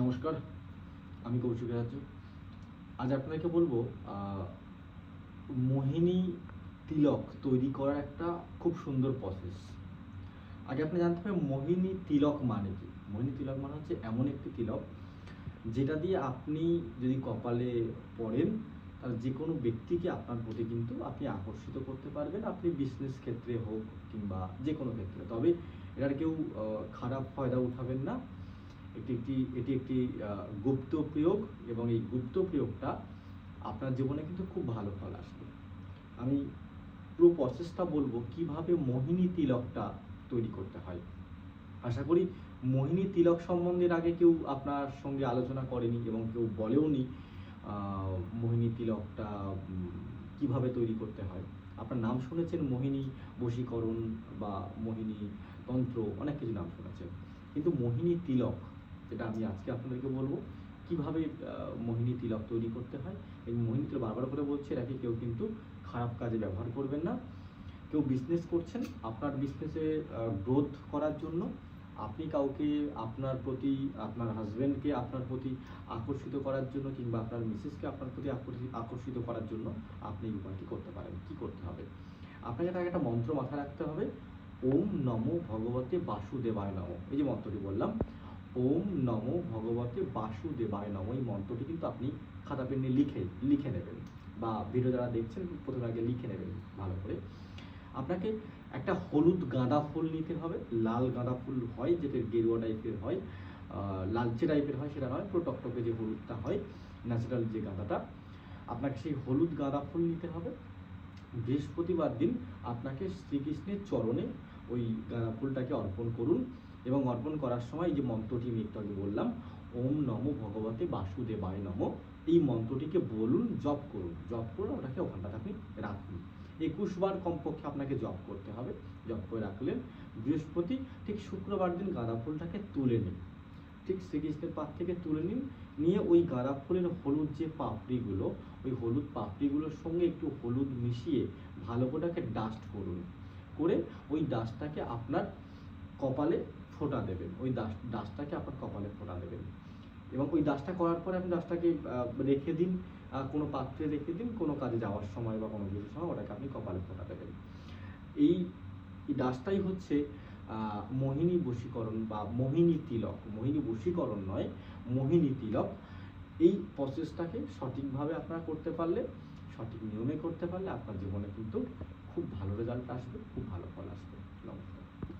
নমস্কার, আমি কৌশিক রাজ্য আজ আপনাকে বলব মোহিনী তিলক তৈরি করার একটা খুব সুন্দর প্রসেস আগে আপনি জানতে হবে মোহিনী তিলক মানে কি? মোহিনী তিলক মানে হচ্ছে এমন একটি তিলক, যেটা দিয়ে আপনি যদি কপালে পড়েন, তাহলে যে কোনো ব্যক্তিকে আপনার প্রতি কিন্তু আপনি আকর্ষিত করতে পারবেন, আপনি বিজনেস ক্ষেত্রে হোক কিংবা যে কোনো ক্ষেত্রে। তবে এটার কেউ খারাপ ফায়দা উঠাবেন না। এটি একটি এটি একটি গুপ্ত প্রয়োগ এবং এই গুপ্ত প্রয়োগটা আপনার জীবনে কিন্তু খুব ভালো ফল আসবে। আমি পুরো প্রসেসটা বলব কীভাবে মোহিনী তিলকটা তৈরি করতে হয়। আশা করি মোহিনী তিলক সম্বন্ধে আগে কেউ আপনার সঙ্গে আলোচনা করেনি এবং কেউ বলেওনি আহ, মোহিনী তিলকটা কীভাবে তৈরি করতে হয়। আপনার নাম শুনেছেন মোহিনী বশীকরণ বা মোহিনী তন্ত্র অনেক কিছু নাম শুনেছেন। কিন্তু মোহিনী তিলক যেটা আমি আজকে আপনাদেরকে বলব। কীভাবে মোহিনী তিলক তৈরি করতে হয়? এই মোহিনী তিলক বারবার করে বলছি, এটাকে কেউ কিন্তু খারাপ কাজে ব্যবহার করবেন না। কেউ বিজনেস করছেন, আপনার বিজনেসে গ্রোথ করার জন্য আপনি কাউকে আপনার প্রতি, আপনার হাজবেন্ডকে আপনার প্রতি আকর্ষিত করার জন্য কিংবা আপনার মিসেসকে আপনার প্রতি আকর্ষি- আকর্ষিত করার জন্য আপনি এই উপায়টি করতে পারেন। কি করতে হবে? আপনাকে তাকে একটা মন্ত্র মাথায় রাখতে হবে, ওম নমো ভগবতে বাসুদেবায় নম। এই যে মন্ত্রটি বললাম ওম নমো ভগবতে বাসুদেবায় নম। এই মন্ত্রটি কিন্তু আপনি খাতা পেন নিয়ে লিখে লিখে নেবেন বা ভিডিও যারা দেখছেন প্রথমে আগে লিখে নেবেন ভালো করে। আপনাকে একটা হলুদ গাঁদা ফুল নিতে হবে, লাল গাঁদা ফুল হয় যেটা গেরুয়া টাইপের হয় লালচে টাইপের হয় সেটা নয় পুরো টকটকে যে হলুদটা হয় ন্যাচারাল যে গাঁদাটা, আপনাকে সেই হলুদ গাঁদা ফুল নিতে হবে। বৃহস্পতিবার দিন আপনাকে শ্রীকৃষ্ণের চরণে ওই গাঁদা ফুলটাকে অর্পণ করুন। এবং অর্পণ করার সময় যে মন্ত্রটি আমি একটু আগে বললাম, ওম নমো ভগবতে বাসুদেবায় নম, এই মন্ত্রটিকে বলুন, জপ করুন। জপ করে ওটাকে ওখানটাতে আপনি রাখুন। একুশ বার কমপক্ষে আপনাকে জপ করতে হবে। জপ করে রাখলেন। বৃহস্পতি ঠিক শুক্রবার দিন গাঁদা ফুলটাকে তুলে নিন। ঠিক শ্রীকৃষ্ণের পাত থেকে তুলে নিন। নিয়ে ওই গাঁদা ফুলের হলুদ যে পাপড়িগুলো, ওই হলুদ পাপড়িগুলোর সঙ্গে একটু হলুদ মিশিয়ে ভালো করে ডাস্ট করুন। করে ওই ডাস্টটাকে আপনার কপালে ফোঁটা দেবেন। ওই দাস দাসটাকে আপনার কপালে ফোঁটা দেবেন। এবং ওই দাসটা করার পরে আপনি দাসটাকে রেখে দিন কোনো পাত্রে রেখে দিন, কোনো কাজে যাওয়ার সময় বা কোনো কিছুর সময় ওটাকে আপনি কপালে ফোঁটা দেবেন। এই দাসটাই হচ্ছে মোহিনী বশীকরণ বা মোহিনী তিলক। মোহিনী বশীকরণ নয়, মোহিনী তিলক। এই প্রসেসটাকে সঠিকভাবে আপনারা করতে পারলে, সঠিক নিয়মে করতে পারলে আপনার জীবনে কিন্তু খুব ভালো রেজাল্ট আসবে, খুব ভালো ফল আসবে। নমস্কার।